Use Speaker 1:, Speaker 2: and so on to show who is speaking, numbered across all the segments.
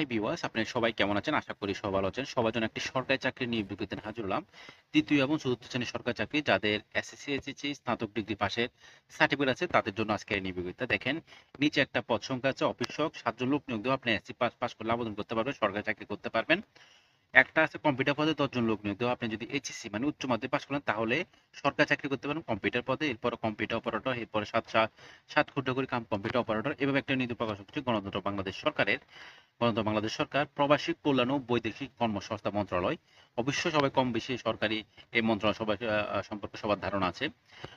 Speaker 1: High বিওয়াস আপনি সবাই কেমন আছেন? আশা করি সবাই ভালো আছেন। সবার জন্য একটি সরকারি চাকরি নিয়ে বিজ্ঞপ্তি হাজির হলাম। তৃতীয় এবং চতুর্থ শ্রেণির সরকারি চাকরি, যাদের এসএসসি এসএসসি স্নাতক ডিগ্রি পাশের সার্টিফিকেট আছে, তাদের জন্য আজকে এই নিয়ে বিজ্ঞপ্তি দেখেন, নিচে একটা পদ সংখ্যা আছে অফিসক সাতজন লোক নিয়োগ দেওয়া, আপনি এসসি পাস পাস করলে আবেদন করতে পারবেন, সরকারি চাকরি করতে পারবেন। একটা আছে কম্পিউটার পদে দশজন লোক নিয়োগ। দেওয়া আপনি যদি এইচএসসি মানে উচ্চ মাধ্যমিক পাস করেন, তাহলে সরকারি চাকরি করতে পারেন কম্পিউটার পদে, এরপর কম্পিউটার অপারেটর এরপরে সাত সাত ক্ষুদ্র করে কাম কম্পিউটার অপারেটর এভাবে একটা নীতি প্রকাশ হচ্ছে গণতন্ত্র বাংলাদেশ সরকারের। গণতন্ত্র বাংলাদেশ সরকার, প্রবাসী কল্যাণ ও বৈদেশিক কর্মসংস্থা মন্ত্রণালয়। অবশ্য সবাই কম বেশি সরকারি এই মন্ত্রণালয় সবাই সম্পর্কে সবার ধারণা আছে।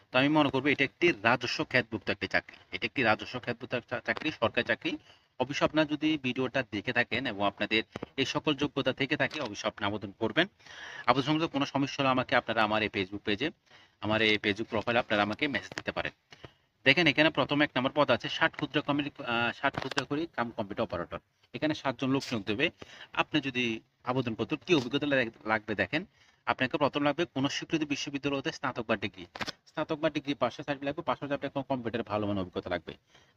Speaker 1: তো আমি মনে করব এটা একটি রাজস্ব খ্যাতভুক্ত একটি চাকরি। এটা একটি রাজস্ব খ্যাতভুক্ত চাকরি, সরকারি চাকরি। অবশ্য আপনার যদি ভিডিওটা দেখে থাকেন এবং আপনাদের এই সকল যোগ্যতা থেকে থাকে, অবশ্যই আপনি আবেদন করবেন। আবেদন সংক্রান্ত কোনো সমস্যা হলে আমাকে আপনারা আমার এই ফেসবুক পেজে আমার এই ফেসবুক প্রোফাইলে আপনারা আমাকে মেসেজ দিতে পারেন। দেখেন, এখানে প্রথম এক নম্বর পদ আছে, ষাট ক্ষুদ্র কমিটি ষাট ক্ষুদ্র করি কাম কম্পিউটার অপারেটর এখানে সাতজন লোক নিয়োগ দেবে। আপনি যদি আবেদনপত্র কি অভিজ্ঞতা লাগবে দেখেন, আপনাকে প্রথম লাগবে কোনো স্বীকৃত বিশ্ববিদ্যালয় হতে স্নাতক বা ডিগ্রি স্নাতক বা ডিগ্রি পাশে সার্টিফিকেট লাগবে, পাশাপাশি আপনার কম্পিউটারে ভালো মানের অভিজ্ঞতা লাগবে।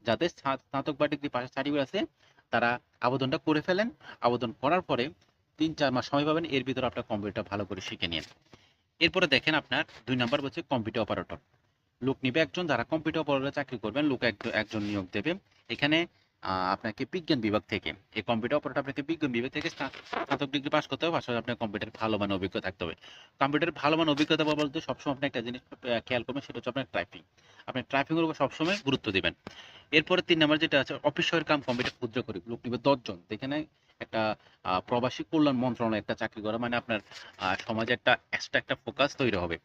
Speaker 1: যাদের স্নাতক বা ডিগ্রি পাশের সার্টিফিকেট আছে, তারা আবেদনটা করে ফেলেন। আবেদন করার পরে তিন, চার মাস সময় পাবেন, এর ভিতরে আপনার কম্পিউটার ভালো করে শিখে নিন। এরপরে দেখেন আপনার দুই নাম্বার হচ্ছে কম্পিউটার অপারেটর লোক নিবে একজন, যারা কম্পিউটার অপারেটর চাকরি করবেন, লোক এক- একজন নিয়োগ দেবে। এখানে আপনাকে বিজ্ঞান বিভাগ থেকে। এই কম্পিউটার অপারেটর আপনাকে বিজ্ঞান বিভাগ থেকে স্নাতক ডিগ্রি পাস করতে হবে, পাশাপাশি আপনার কম্পিউটার ভালো মানের অভিজ্ঞতা থাকতে হবে। কম্পিউটার ভালো মানের অভিজ্ঞতা বলতে সবসময় আপনি একটা জিনিস খেয়াল করবেন, সেটা হচ্ছে আপনার টাইপিং আপনি টাইপিংয়ের উপর সবসময় গুরুত্ব দিবেন। এরপরে তিন নাম্বার যেটা আছে অফিসের কাম কম্পিউটার ক্ষুদ্র করি, লোক নিবে দশজন। এখানে একটা প্রবাসী কল্যাণ মন্ত্রণালয়, একটা চাকরি করা মানে আপনার সমাজে একটা এক্সট্রা একটা ফোকাস তৈরি হবে।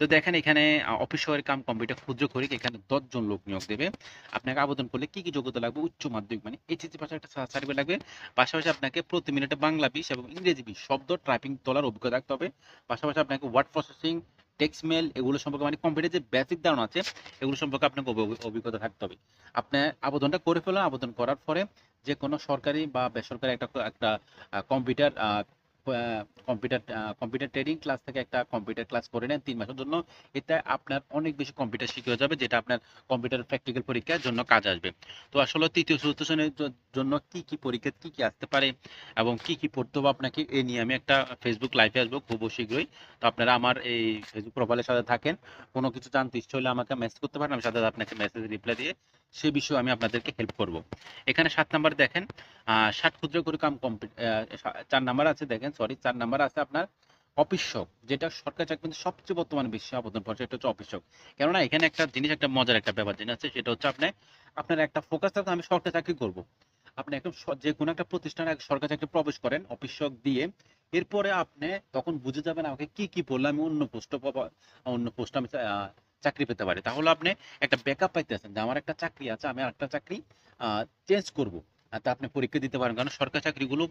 Speaker 1: তো দেখেন এখানে অফিস কাম কম্পিউটার ক্ষুদ্র করি এখানে দশজন লোক নিয়োগ দেবে। আপনাকে আবেদন করলে কি কি যোগ্যতা লাগবে? উচ্চ মাধ্যমিক মানে এইচএসসি পাশে একটা সার্টিফিকেট লাগবে। পাশাপাশি আপনাকে প্রতি মিনিটে বাংলা বিশ এবং ইংরেজি বিশ, শব্দ ট্রাইপিং তোলার অভিজ্ঞতা থাকতে হবে। পাশাপাশি আপনাকে ওয়ার্ড প্রসেসিং টেক্সট মেল এগুলো সম্পর্কে মানে কম্পিউটার যে বেসিক ধারণা আছে, এগুলো সম্পর্কে আপনাকে অভি- অভিজ্ঞতা থাকতে হবে। আপনি আবেদনটা করে ফেলুন। আবেদন করার পরে যে কোনো সরকারি বা বেসরকারি একটা একটা computer computer computer trading class থেকে একটা কম্পিউটার ক্লাস করে নেন তিন মাসের জন্য। এটা আপনার অনেক বেশি কম্পিউটার শিখে যাবে, যেটা আপনার কম্পিউটার প্র্যাকটিক্যাল পরীক্ষার জন্য কাজ আসবে। তো আসলে তৃতীয়, চতুর্থ শ্রেণির জন্য কি কি পরীক্ষা, কি কি আসতে পারে এবং কি কি পড়তে হবে আপনাকে এ নিয়ে আমি একটা ফেসবুক লাইভে আসব খুব শীঘ্রই। তো আপনারা আমার এই ফেসবুক প্রোফাইলের সাথে থাকেন। কোনো কিছু জানতে ইচ্ছে হলে আমাকে মেসেজ করতে পারেন, আমি সাথে আপনাকে মেসেজ রিপ্লাই দিয়ে সে বিষয়ে আমি আপনাদেরকে হেল্প করব। এখানে সাত নাম্বার দেখেন। ষাট ক্ষুদ্র করে কাম কমপ্লিট চার নাম্বার আছে দেখেন সরি চার নাম্বার আছে আপনার অফিসক যেটা সরকার চাকরিতে সবচেয়ে বর্তমানে বেশি আবেদন পড়ছে এটা হচ্ছে অফিসক কেননা এখানে একটা জিনিস, একটা মজার একটা ব্যাপার জিনিস আছে, সেটা হচ্ছে আপনি, আপনার একটা ফোকাস থাকতে আমি সরকারি চাকরি করব। আপনি একদম যে কোনো একটা প্রতিষ্ঠানে সরকারি চাকরি প্রবেশ করেন অফিসক দিয়ে, এরপরে আপনি তখন বুঝে যাবেন আমাকে কি কি পড়লে আমি অন্য পোস্ট অন্য পোস্ট আমি চাকরি পেতে পারি। তাহলে আপনি একটা ব্যাকআপ পাইতেছেন যে আমার একটা চাকরি আছে, আমি আরেকটা চাকরি চেঞ্জ করব। তা আপনি পরীক্ষা দিতে পারেন, কারণ সরকারি চাকরিগুলো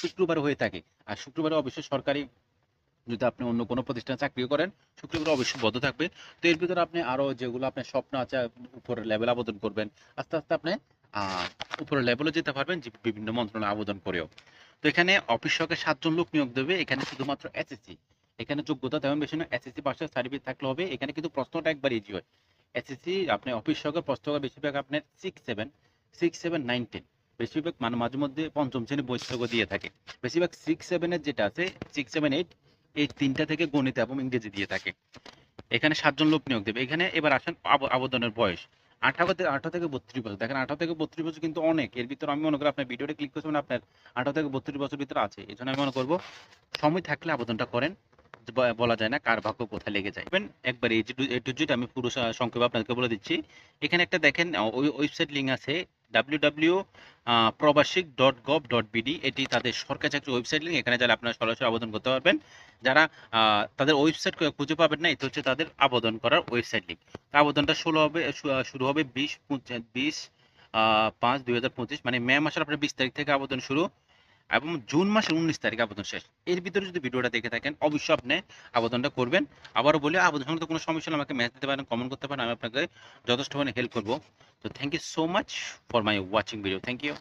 Speaker 1: শুক্রবারে হয়ে থাকে। আর শুক্রবারে অবশ্যই সরকারি, যদি আপনি অন্য কোনো প্রতিষ্ঠানে চাকরিও করেন, শুক্রবার অবশ্যই বদ্ধ থাকবে। তো এর ভিতরে আপনি আরও যেগুলো আপনার স্বপ্ন আছে, উপরের লেভেল আবেদন করবেন, আস্তে আস্তে আপনি উপরের লেভেলে যেতে পারবেন, যে বিভিন্ন মন্ত্রণালয়ে আবেদন করেও। তো এখানে অফিস সহকারে সাতজন লোক নিয়োগ দেবে, এখানে শুধুমাত্র এসএসসি এখানে যোগ্যতা তেমন বেশি নয় এসএসসি পাশে সার্টিফিকেট থাকলে হবে, এখানে কিন্তু প্রশ্নটা একবার ইজি হয়। এসএসসি আপনি অফিস সহকারে প্রশ্ন বেশিরভাগ আপনার six seven six seven nine ten বেশিরভাগ মানে মাঝে মধ্যে পঞ্চম শ্রেণি বৈশাখ দিয়ে থাকে। বেশিরভাগ সিক্স সেভেনের যেটা আছে সিক্স সেভেন এইট এই তিনটা থেকে গণিত এবং ইংরেজি দিয়ে থাকে। এখানে সাতজন লোক নিয়োগ দেবে। এখানে এবার আসেন আবেদনের বয়স। আঠারো আঠারো থেকে বত্রিশ বছর। দেখেন, আঠারো থেকে বত্রিশ বছর কিন্তু অনেক। এর ভিতরে আমি মনে করি আপনার ভিডিওটা ক্লিক করছেন আপনার আঠারো থেকে বত্রিশ বছর ভিতরে আছে। এই জন্য আমি মনে করব, সময় থাকলে আবেদনটা করেন। বলা যায় না কার ভাগ্য কোথায় লেগে যায়। একবার এই টু জিটা আমি পুরো সংক্ষেপে আপনাকে বলে দিচ্ছি। এখানে একটা দেখেন, ওই ওয়েবসাইট লিঙ্ক আছে। ডাব্লিউ প্রবাসিক ডট গভ ডট বিডি এটি তাদের সরকারি চাকরি ওয়েবসাইট লিঙ্ক এখানে যারা আপনারা সরাসরি আবেদন করতে পারবেন, যারা তাদের ওয়েবসাইট খুঁজে পাবেন না, এটা হচ্ছে তাদের আবেদন করার ওয়েবসাইট লিঙ্ক আবেদনটা ষোলো হবে শুরু হবে বিশ বিশ পাঁচ দুই হাজার পঁচিশ মানে মে মাসের আপনার বিশ তারিখ থেকে আবেদন শুরু। এবং জুন মাসের উনিশ তারিখ আবেদন শেষ। এর ভিতরে যদি ভিডিওটা দেখে থাকেন, অবশ্যই আপনি আবেদনটা করবেন। আবারও বলি আবেদন সংক্রান্ত কোনো সমস্যা হলে আমাকে মেসেজ দিতে পারেন কমেন্ট করতে পারেন, আমি আপনাকে যথেষ্ট হেল্প করব। তো thank you so much for my watching video thank you